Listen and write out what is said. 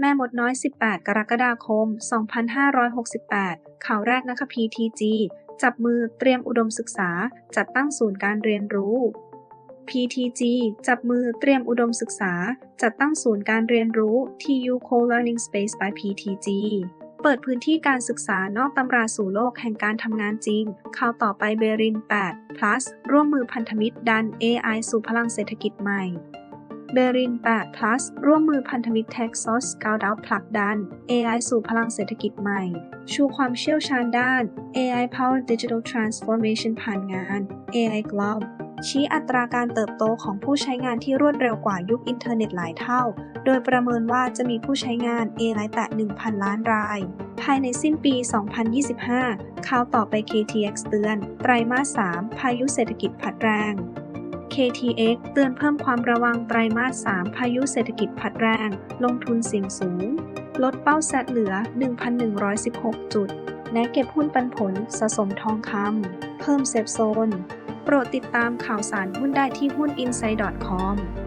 แม่มดน้อย 18 กรกฎาคม 2568 ข่าวแรกนะคะ PTG จับมือเตรียมอุดมศึกษา จัดตั้งศูนย์การเรียนรู้ PTG จับมือเตรียมอุดมศึกษา จัดตั้งศูนย์การเรียนรู้ TU Co-Learning Space by PTG เปิดพื้นที่การศึกษานอกตำราสู่โลกแห่งการทำงานจริง ข่าวต่อไปเบริน 8 plus ร่วมมือพันธมิตรดัน AI สู่พลังเศรษฐกิจใหม่ เบริน 8 plus ร่วมมือพันธมิตร Texas s c o u t out ผลักดัน AI สู่พลังเศรษฐกิจใหม่ ชูความเชี่ยวชาญด้าน AI Power Digital Transformation ผ่านงาน AI Globe ชี้อัตราการเติบโตของผู้ใช้งานที่รวดเร็วกว่ายุคอินเทอร์เน็ตหลายเท่า โดยประเมินว่าจะมีผู้ใช้งาน AI แตะ 1,000 ล้านราย ภายในสิ้นปี 2025ข่าวต่อไป KTX เตือน ไตรมาส 3 พายุเศรษฐกิจพัดแรง KTX เตือนเพิ่มความระวังไตรมาส 3 พายุเศรษฐกิจผัดแรง ลงทุนเสี่ยงสูง ลดเป้าแซดเหลือ 1,116 จุด แนะเก็บหุ้นปันผลสะสมทองคำ เพิ่มเซฟโซน โปรดติดตามข่าวสารหุ้นได้ที่หุ้น i n s i d e c o m